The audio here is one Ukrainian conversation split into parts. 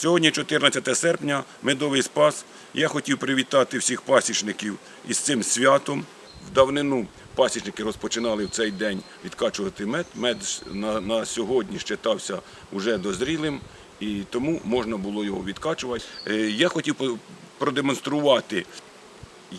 Сьогодні 14 серпня, медовий спас. Я хотів привітати всіх пасічників із цим святом. В давнину пасічники розпочинали в цей день відкачувати мед. Мед на, на сьогодні считався вже дозрілим, і тому можна було його відкачувати. Е, Я хотів продемонструвати,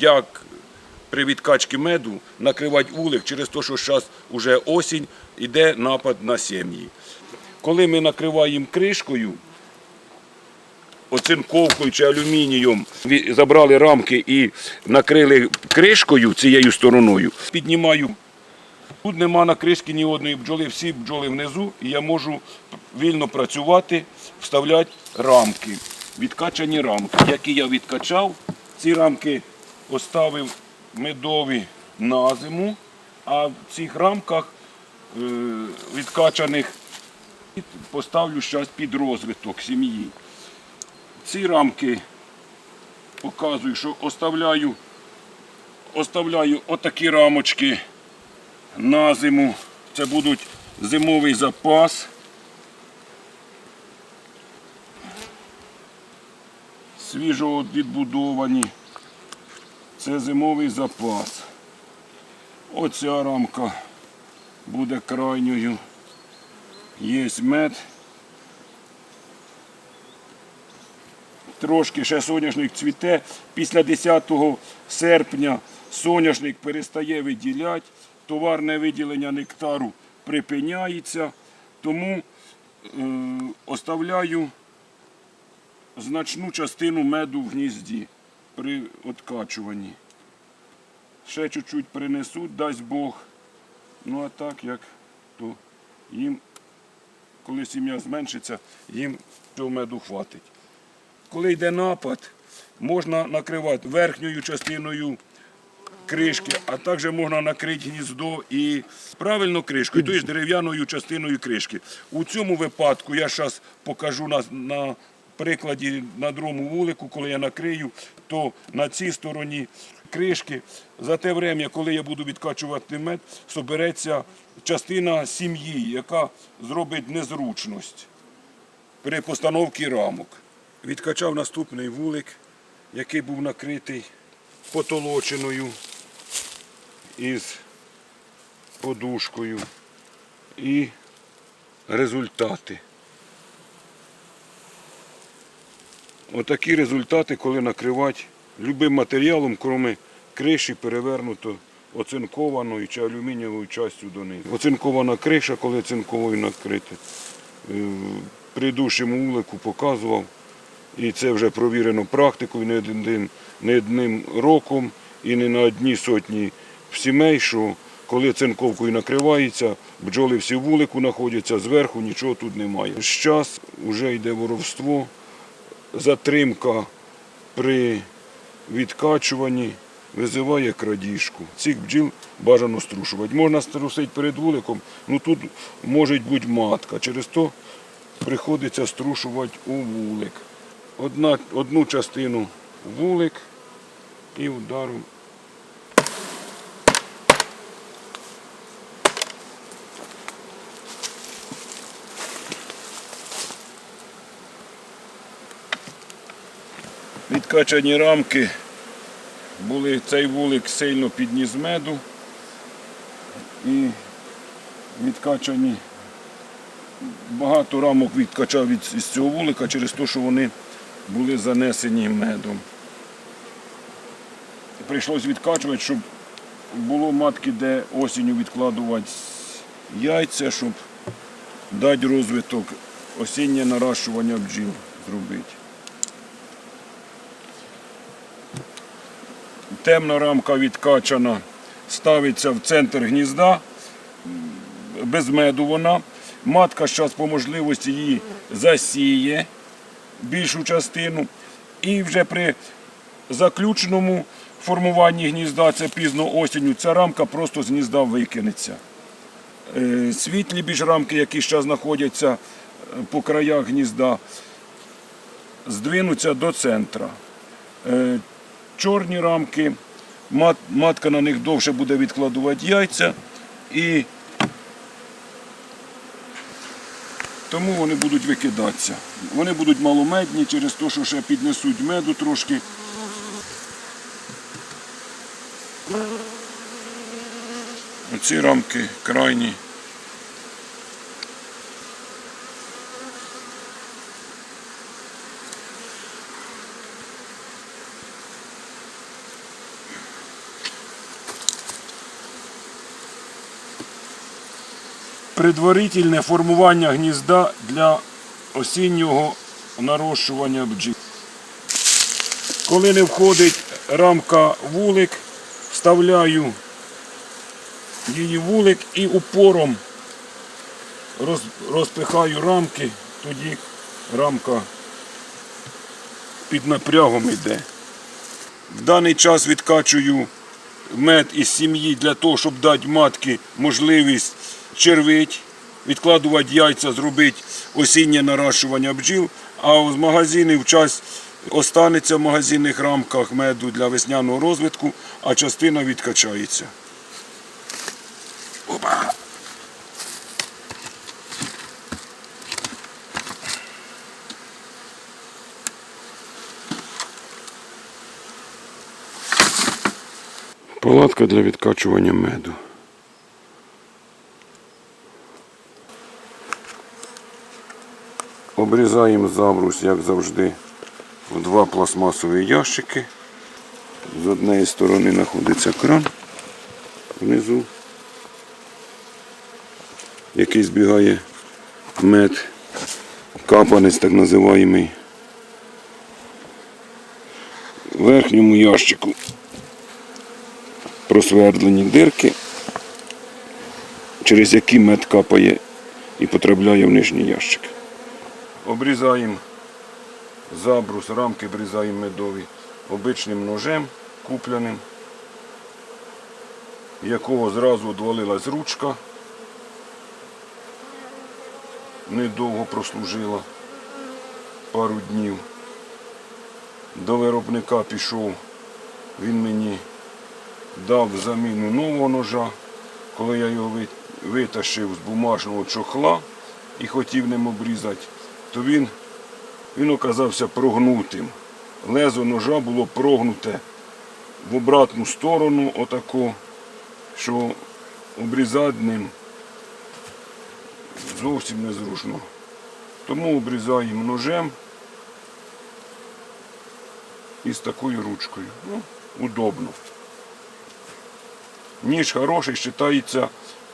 як при відкачці меду накривати вулик через те, що зараз вже осінь, іде напад на сім'ї. Коли ми накриваємо кришкою, оцинковкою чи алюмінієм забрали рамки і накрили кришкою цією стороною, піднімаю. Тут нема на кришці ні одної бджоли, всі бджоли внизу, і я можу вільно працювати, вставляти рамки, відкачані рамки. Які я відкачав, ці рамки поставив медові на зиму, а в цих рамках е, відкачаних поставлю зараз під розвиток сім'ї. Ці рамки показую, що оставляю, оставляю отакі рамочки на зиму. Це будуть зимовий запас. Свіжо відбудовані. Це зимовий запас. Оця рамка буде крайньою. Є мед. Трошки ще соняшник цвіте. Після 10 серпня соняшник перестає виділяти, товарне виділення нектару припиняється, тому е, оставляю значну частину меду в гнізді при откачуванні. Ще чуть-чуть принесуть, дасть Бог. Ну а так як то їм, коли сім'я зменшиться, їм цього меду хватить. Коли йде напад, можна накривати верхньою частиною кришки, а також можна накрити гніздо і правильно кришкою, тобто дерев'яною частиною кришки. У цьому випадку я зараз покажу на, на прикладі на другому вулику, коли я накрию, то на цій стороні кришки за те время, коли я буду відкачувати мед, собереться частина сім'ї, яка зробить незручність при постановці рамок. Відкачав наступний вулик, який був накритий потолоченою із подушкою. І результати. Отакі результати, коли накривати любим матеріалом, крім криші, перевернуто оцинкованою чи алюмінієвою частю донизу. Оцинкована криша, коли оцинковою накрита. Е, При душому вулику показував. І це вже провірено практикою не одним, не одним роком і не на одній сотні сімей, що коли цинковкою накривається, бджоли всі в вулику знаходяться, зверху нічого тут немає. Зараз вже йде воровство, затримка при відкачуванні визиває крадіжку. Цих бджіл бажано струшувати. Можна струсити перед вуликом, ну тут може бути матка. Через то приходиться струшувати у вулик. Одна, одну частину вулик і ударом. Відкачані рамки. Були цей вулик сильно підніс меду. І відкачані. Багато рамок відкачав від з цього вулика через те, що вони були занесені медом. Прийшлось відкачувати, щоб було матки, де осінню відкладувати яйця, щоб дати розвиток, осіннє наращування бджіл зробити. Темна рамка відкачана, ставиться в центр гнізда, без меду вона. Матка зараз по можливості її засіє більшу частину. І вже при заключеному формуванні гнізда, це пізно осінню, ця рамка просто з гнізда викинеться. Е, Світлі більш рамки, які зараз знаходяться е, по краях гнізда, здвинуться до центра. Е, Чорні рамки, матка на них довше буде відкладувати яйця і тому вони будуть викидатися. Вони будуть маломедні через те, що ще піднесуть меду трошки. Оці рамки крайні. Предварительне формування гнізда для осіннього нарощування бджіл. Коли не входить рамка вулик, вставляю її вулик і упором розпихаю рамки, тоді рамка під напрягом йде. В даний час відкачую мед із сім'ї для того, щоб дати матки можливість червить, відкладувати яйця, зробити осіннє наращування бджіл, а з магазинів час останеться в магазинних рамках меду для весняного розвитку, а частина відкачається. Опа! Палатка для відкачування меду. Обрізаємо забрус, як завжди, в два пластмасові ящики. З однієї сторони знаходиться кран внизу, який збігає мед, капанець так називаємий. В верхньому ящику просвердлені дирки, через які мед капає і потрапляє в нижній ящик. Обрізаємо забрус, рамки обрізаємо медові обичним ножем купляним, якого зразу відвалилась ручка. Недовго прослужила пару днів. До виробника пішов, він мені дав заміну нового ножа, коли я його ви- витащив з бумажного чохла і хотів ним обрізати, то він, він оказався прогнутим. Лезо ножа було прогнуте в обратну сторону, отако, що обрізати ним зовсім незручно. Тому обрізаємо ножем і з такою ручкою. Ну, удобно. Ніж хороший вважається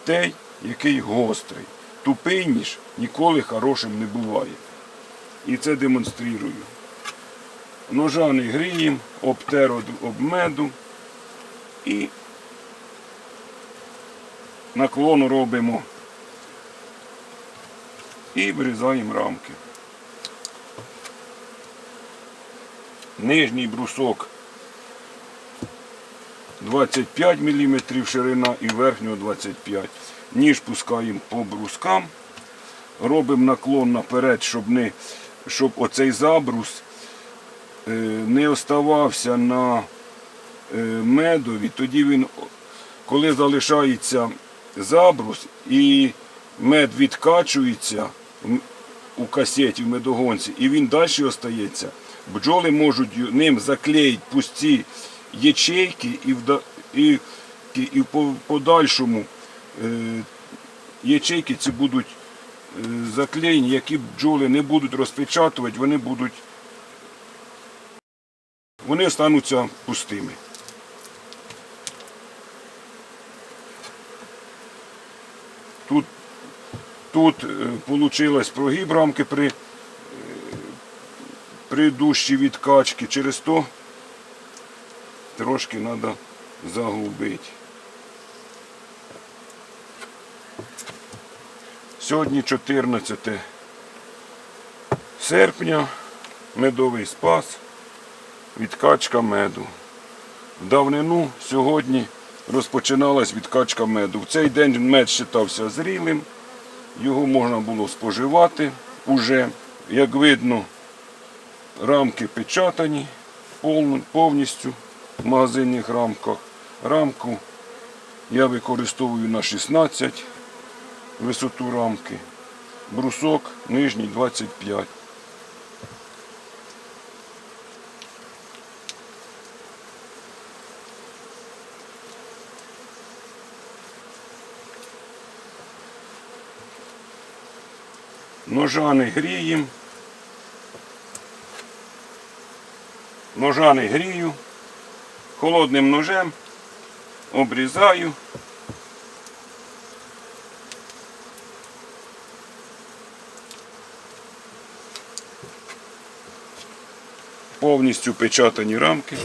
той, який гострий. Тупий ніж ніколи хорошим не буває. І це демонструю. Ножа не гріємо, обтер од- об меду і наклон робимо і вирізаємо рамки. Нижній брусок 25 мм ширина і верхнього 25 Ніж пускаємо по брускам. Робимо наклон наперед, щоб, не, щоб оцей забрус е, не оставався на е, медові. Тоді він, коли залишається забрус і мед відкачується у касеті, в медогонці, і він далі остається, бджоли можуть ним заклеїти пусті ячейки і, в, і, і в подальшому е, ячейки ці будуть е, заклеєні, які бджоли не будуть розпечатувати, вони будуть вони остануться пустими. Тут, тут вийшло прогиб рамки при, е, при дужчій відкачці. Через то трошки треба заглубити. Сьогодні 14 серпня, медовий спас, відкачка меду. В давнину сьогодні розпочиналась відкачка меду. В цей день мед вважався зрілим, його можна було споживати уже. Як видно, рамки печатані повністю в магазинних рамках. Рамку я використовую на 16 висоту рамки. брусок нижній 25. Ножа не гріємо. Ножа не грію. Холодним ножем обрізаю. Повністю печатані рамки.